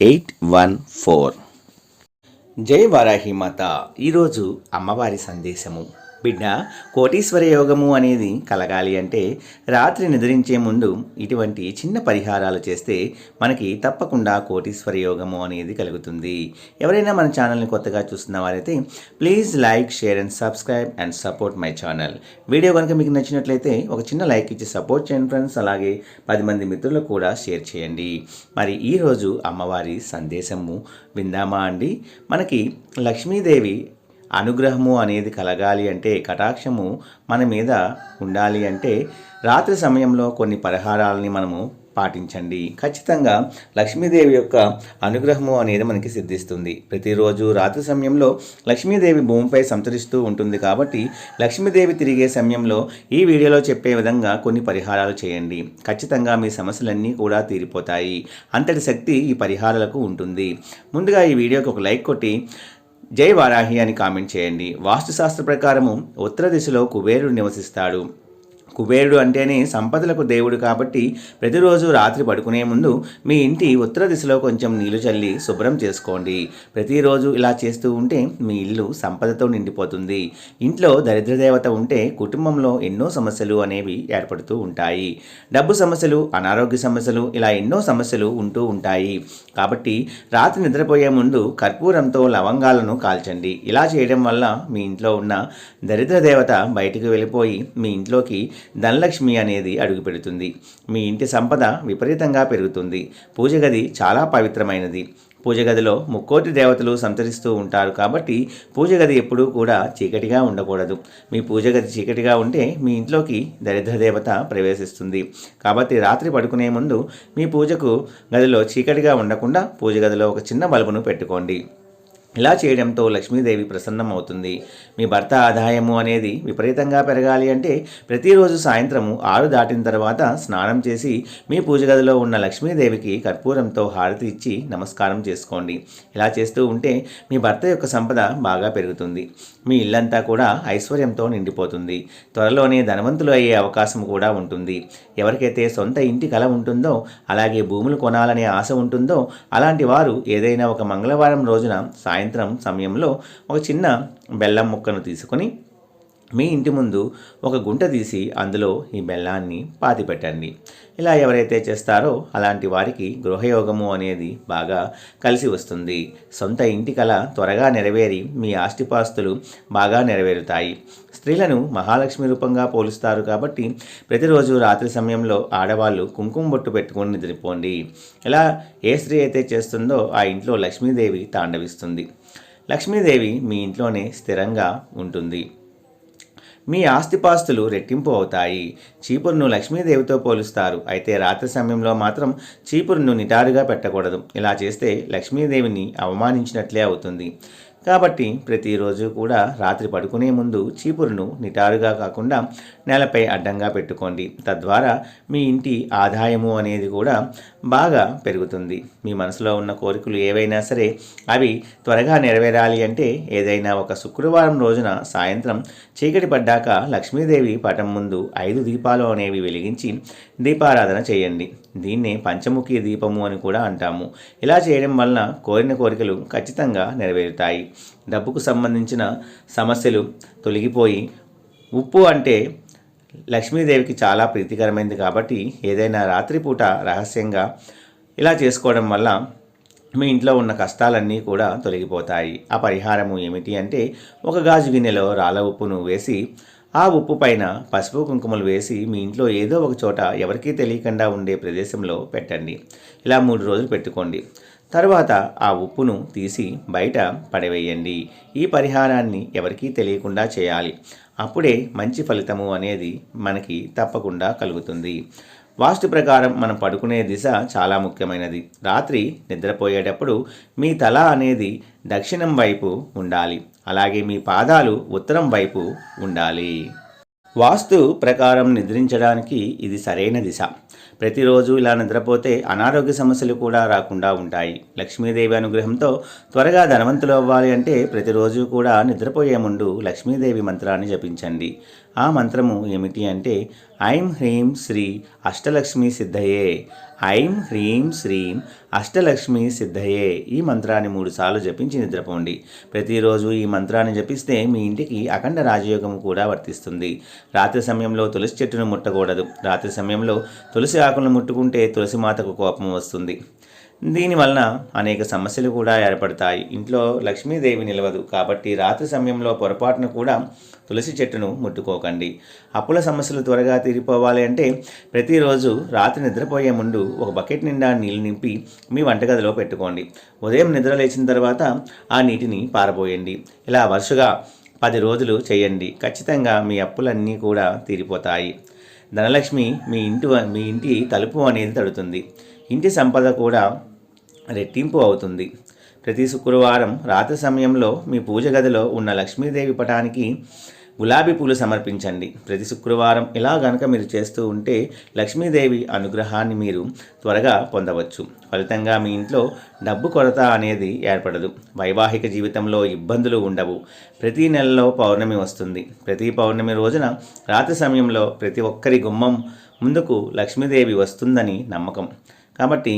eight one four. జై వారాహి మాత. ఈరోజు అమ్మవారి సందేశము. బిడ్డ కోటీశ్వర యోగము అనేది కలగాలి అంటే రాత్రి నిద్రించే ముందు ఇటువంటి చిన్న పరిహారాలు చేస్తే మనకి తప్పకుండా కోటీశ్వర యోగము అనేది కలుగుతుంది. ఎవరైనా మన ఛానల్ని కొత్తగా చూస్తున్న వారైతే please like share and subscribe and support my channel. Video కనుక మీకు నచ్చినట్లయితే ఒక చిన్న లైక్ ఇచ్చి సపోర్ట్ చేయండి ఫ్రెండ్స్. అలాగే పది మంది మిత్రులకు కూడా షేర్ చేయండి. మరి ఈరోజు అమ్మవారి సందేశము విందామా అండి? మనకి లక్ష్మీదేవి అనుగ్రహము అనేది కలగాలి అంటే కటాక్షము మన మీద ఉండాలి అంటే రాత్రి సమయంలో కొన్ని పరిహారాలని మనము పాటించండి. ఖచ్చితంగా లక్ష్మీదేవి యొక్క అనుగ్రహము అనేది మనకి సిద్ధిస్తుంది. ప్రతిరోజు రాత్రి సమయంలో లక్ష్మీదేవి భూమిపై సంతరిస్తూ ఉంటుంది కాబట్టి లక్ష్మీదేవి తిరిగే సమయంలో ఈ వీడియోలో చెప్పే విధంగా కొన్ని పరిహారాలు చేయండి. ఖచ్చితంగా మీ సమస్యలన్నీ కూడా తీరిపోతాయి. అంతటి శక్తి ఈ పరిహారాలకు ఉంటుంది. ముందుగా ఈ వీడియోకి ఒక లైక్ కొట్టి జై వారాహి అని కామెంట్ చేయండి. వాస్తుశాస్త్ర ప్రకారము ఉత్తర దిశలో కుబేరుడు నివసిస్తాడు. కుబేరుడు అంటేనే సంపదలకు దేవుడు కాబట్టి ప్రతిరోజు రాత్రి పడుకునే ముందు మీ ఇంటి ఉత్తర దిశలో కొంచెం నీళ్ళు చల్లి శుభ్రం చేసుకోండి. ప్రతిరోజు ఇలా చేస్తూ ఉంటే మీ ఇల్లు సంపదతో నిండిపోతుంది. ఇంట్లో దరిద్ర దేవత ఉంటే కుటుంబంలో ఎన్నో సమస్యలు అనేవి ఏర్పడుతూ ఉంటాయి. డబ్బు సమస్యలు అనారోగ్య సమస్యలు ఇలా ఎన్నో సమస్యలు ఉంటూ ఉంటాయి. కాబట్టి రాత్రి నిద్రపోయే ముందు కర్పూరంతో లవంగాలను కాల్చండి. ఇలా చేయడం వల్ల మీ ఇంట్లో ఉన్న దరిద్ర దేవత బయటికి వెళ్ళిపోయి మీ ఇంట్లోకి ధనలక్ష్మి అనేది అడుగుపెడుతుంది మీ ఇంటి సంపద విపరీతంగా పెరుగుతుంది. పూజ గది చాలా పవిత్రమైనది. పూజ గదిలో ముక్కోటి దేవతలు సంతరిస్తూ ఉంటారు కాబట్టి పూజ గది ఎప్పుడూ కూడా చీకటిగా ఉండకూడదు. మీ పూజ గది చీకటిగా ఉంటే మీ ఇంట్లోకి దరిద్ర దేవత ప్రవేశిస్తుంది. కాబట్టి రాత్రి పడుకునే ముందు మీ పూజకు గదిలో చీకటిగా ఉండకుండా పూజ గదిలో ఒక చిన్న బల్బును పెట్టుకోండి. ఇలా చేయడంతో లక్ష్మీదేవి ప్రసన్నం అవుతుంది మీ భర్త ఆదాయము అనేది విపరీతంగా పెరగాలి అంటే ప్రతిరోజు సాయంత్రము ఆరు దాటిన తర్వాత స్నానం చేసి మీ పూజ గదిలో ఉన్న లక్ష్మీదేవికి కర్పూరంతో హారతి ఇచ్చి నమస్కారం చేసుకోండి. ఇలా చేస్తూ ఉంటే మీ భర్త యొక్క సంపద బాగా పెరుగుతుంది. మీ ఇల్లంతా కూడా ఐశ్వర్యంతో నిండిపోతుంది. త్వరలోనే ధనవంతులు అయ్యే అవకాశం కూడా ఉంటుంది. ఎవరికైతే సొంత ఇంటి కల ఉంటుందో అలాగే భూములు కొనాలనే ఆశ ఉంటుందో అలాంటి వారు ఏదైనా ఒక మంగళవారం రోజున సాయంత్రం సాయంత్రం సమయంలో ఒక చిన్న బెల్లం ముక్కను తీసుకొని మీ ఇంటి ముందు ఒక గుంట తీసి అందులో ఈ బెల్లాన్ని పాతిపెట్టండి. ఇలా ఎవరైతే చేస్తారో అలాంటి వారికి గృహయోగము అనేది బాగా కలిసి వస్తుంది. సొంత ఇంటి కల త్వరగా నెరవేరి మీ ఆస్తిపాస్తులు బాగా నెరవేరుతాయి. స్త్రీలను మహాలక్ష్మి రూపంగా పోలుస్తారు కాబట్టి ప్రతిరోజు రాత్రి సమయంలో ఆడవాళ్ళు కుంకుమ బొట్టు పెట్టుకొని నిద్రపోండి. ఇలా ఏ స్త్రీ అయితే చేస్తుందో ఆ ఇంట్లో లక్ష్మీదేవి తాండవిస్తుంది. లక్ష్మీదేవి మీ ఇంట్లోనే స్థిరంగా ఉంటుంది. మీ ఆస్తిపాస్తులు రెట్టింపు అవుతాయి. చీపురును లక్ష్మీదేవితో పోలుస్తారు. అయితే రాత్రి సమయంలో మాత్రం చీపురును నిటారుగా పెట్టకూడదు. ఇలా చేస్తే లక్ష్మీదేవిని అవమానించినట్లే అవుతుంది. కాబట్టి ప్రతిరోజు కూడా రాత్రి పడుకునే ముందు చీపురును నిటారుగా కాకుండా నేలపై అడ్డంగా పెట్టుకోండి. తద్వారా మీ ఇంటి ఆదాయము అనేది కూడా బాగా పెరుగుతుంది. మీ మనసులో ఉన్న కోరికలు ఏవైనా సరే అవి త్వరగా నెరవేరాలి అంటే ఏదైనా ఒక శుక్రవారం రోజున సాయంత్రం చీకటి పడ్డాక లక్ష్మీదేవి పటం ముందు ఐదు దీపాలు అనేవి వెలిగించి దీపారాధన చేయండి. దీన్నే పంచముఖి దీపము అని కూడా అంటాము. ఇలా చేయడం వలన కోరిన కోరికలు ఖచ్చితంగా నెరవేరుతాయి. డబ్బుకు సంబంధించిన సమస్యలు తొలగిపోయి ఉప్పు అంటే లక్ష్మీదేవికి చాలా ప్రీతికరమైనది కాబట్టి ఏదైనా రాత్రిపూట రహస్యంగా ఇలా చేసుకోవడం వల్ల మీ ఇంట్లో ఉన్న కష్టాలన్నీ కూడా తొలగిపోతాయి. ఆ పరిహారము ఏమిటి అంటే ఒక గాజు గిన్నెలో రాళ్ళ ఉప్పును వేసి ఆ ఉప్పు పైన పసుపు కుంకుమలు వేసి మీ ఇంట్లో ఏదో ఒక చోట ఎవరికీ తెలియకుండా ఉండే ప్రదేశంలో పెట్టండి. ఇలా మూడు రోజులు పెట్టుకోండి. తర్వాత ఆ ఉప్పును తీసి బయట పడవేయండి. ఈ పరిహారాన్ని ఎవరికీ తెలియకుండా చేయాలి. అప్పుడే మంచి ఫలితము అనేది మనకి తప్పకుండా కలుగుతుంది. వాస్తు ప్రకారం మనం పడుకునే దిశ చాలా ముఖ్యమైనది. రాత్రి నిద్రపోయేటప్పుడు మీ తల అనేది దక్షిణం వైపు ఉండాలి. అలాగే మీ పాదాలు ఉత్తరం వైపు ఉండాలి. వాస్తు ప్రకారం నిద్రించడానికి ఇది సరైన దిశ. ప్రతిరోజు ఇలా నిద్రపోతే అనారోగ్య సమస్యలు కూడా రాకుండా ఉంటాయి. లక్ష్మీదేవి అనుగ్రహంతో త్వరగా ధనవంతులు అవ్వాలి అంటే ప్రతిరోజు కూడా నిద్రపోయే ముందు లక్ష్మీదేవి మంత్రాన్ని జపించండి. ఆ మంత్రము ఏమిటి అంటే ఐం హ్రీం శ్రీ అష్టలక్ష్మి సిద్ధయే ఐం హ్రీం శ్రీం అష్టలక్ష్మి సిద్ధయే ఈ మంత్రాన్ని మూడుసార్లు జపించి నిద్రపోండి. ప్రతిరోజు ఈ మంత్రాన్ని జపిస్తే మీ ఇంటికి అఖండ రాజయోగం కూడా వర్తిస్తుంది. రాత్రి సమయంలో తులసి చెట్టును ముట్టకూడదు. రాత్రి సమయంలో తులసి ఆకులను ముట్టుకుంటే తులసి మాతకు కోపం వస్తుంది. దీనివలన అనేక సమస్యలు కూడా ఏర్పడతాయి. ఇంట్లో లక్ష్మీదేవి నిలవదు. కాబట్టి రాత్రి సమయంలో పొరపాటున కూడా తులసి చెట్టును ముట్టుకోకండి. అప్పుల సమస్యలు త్వరగా తీరిపోవాలి అంటే ప్రతిరోజు రాత్రి నిద్రపోయే ముందు ఒక బకెట్ నిండా నీళ్ళు నింపి మీ వంటగదిలో పెట్టుకోండి. ఉదయం నిద్ర లేచిన తర్వాత ఆ నీటిని పారబోయండి. ఇలా వరుసగా పది రోజులు చేయండి. ఖచ్చితంగా మీ అప్పులన్నీ కూడా తీరిపోతాయి. ధనలక్ష్మి మీ ఇంటి మీ ఇంటి తలుపు అనేది తడుతుంది. ఇంటి సంపద కూడా రెట్టింపు అవుతుంది. ప్రతి శుక్రవారం రాత్రి సమయంలో మీ పూజ గదిలో ఉన్న లక్ష్మీదేవి పటానికి గులాబీ పూలు సమర్పించండి. ప్రతి శుక్రవారం ఇలా గనక మీరు చేస్తూ ఉంటే లక్ష్మీదేవి అనుగ్రహాన్ని మీరు త్వరగా పొందవచ్చు. ఫలితంగా మీ ఇంట్లో డబ్బు కొరత అనేది ఏర్పడదు. వైవాహిక జీవితంలో ఇబ్బందులు ఉండవు. ప్రతి నెలలో పౌర్ణమి వస్తుంది. ప్రతి పౌర్ణమి రోజున రాత్రి సమయంలో ప్రతి ఒక్కరి గుమ్మం ముందుకు లక్ష్మీదేవి వస్తుందని నమ్మకం. కాబట్టి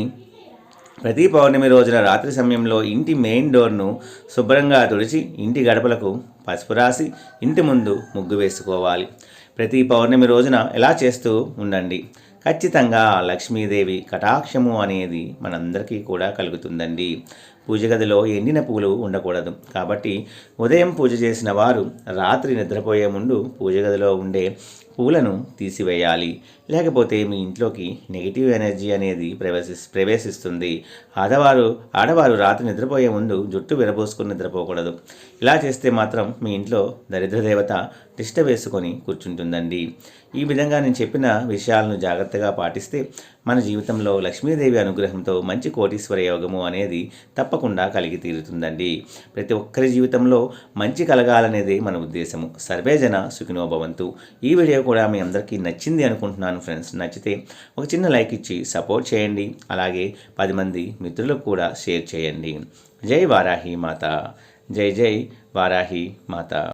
ప్రతి పౌర్ణమి రోజున రాత్రి సమయంలో ఇంటి మెయిన్ డోర్ను శుభ్రంగా తుడిచి ఇంటి గడపలకు పసుపు రాసి ఇంటి ముందు ముగ్గు వేసుకోవాలి. ప్రతి పౌర్ణమి రోజున ఇలా చేస్తూ ఉండండి. ఖచ్చితంగా లక్ష్మీదేవి కటాక్షము అనేది మనందరికీ కూడా కలుగుతుందండి. పూజ గదిలో ఎండిన పూలు ఉండకూడదు. కాబట్టి ఉదయం పూజ చేసిన వారు రాత్రి నిద్రపోయే ముందు పూజ గదిలో ఉండే పూలను తీసివేయాలి. లేకపోతే మీ ఇంట్లోకి నెగిటివ్ ఎనర్జీ అనేది ప్రవేశి ప్రవేశిస్తుంది. ఆడవారు ఆడవారు రాత్రి నిద్రపోయే ముందు జుట్టు విరబోసుకుని నిద్రపోకూడదు. ఇలా చేస్తే మాత్రం మీ ఇంట్లో దరిద్ర దేవత తిష్ట వేసుకొని కూర్చుంటుందండి. ఈ విధంగా నేను చెప్పిన విషయాలను జాగ్రత్తగా పాటిస్తే మన జీవితంలో లక్ష్మీదేవి అనుగ్రహంతో మంచి కోటీశ్వర యోగము అనేది తప్పకుండా కలిగి తీరుతుందండి. ప్రతి ఒక్కరి జీవితంలో మంచి కలగాలనేది మన ఉద్దేశము. సర్వేజన సుఖినోభవంతు ఈ వీడియో కూడా మీ అందరికీ నచ్చింది అనుకుంటున్నాను ఫ్రెండ్స్. నచ్చితే ఒక చిన్న లైక్ ఇచ్చి సపోర్ట్ చేయండి. అలాగే పది మంది మిత్రులకు కూడా షేర్ చేయండి. జై వారాహి మాత. జై జై వారాహి మాత.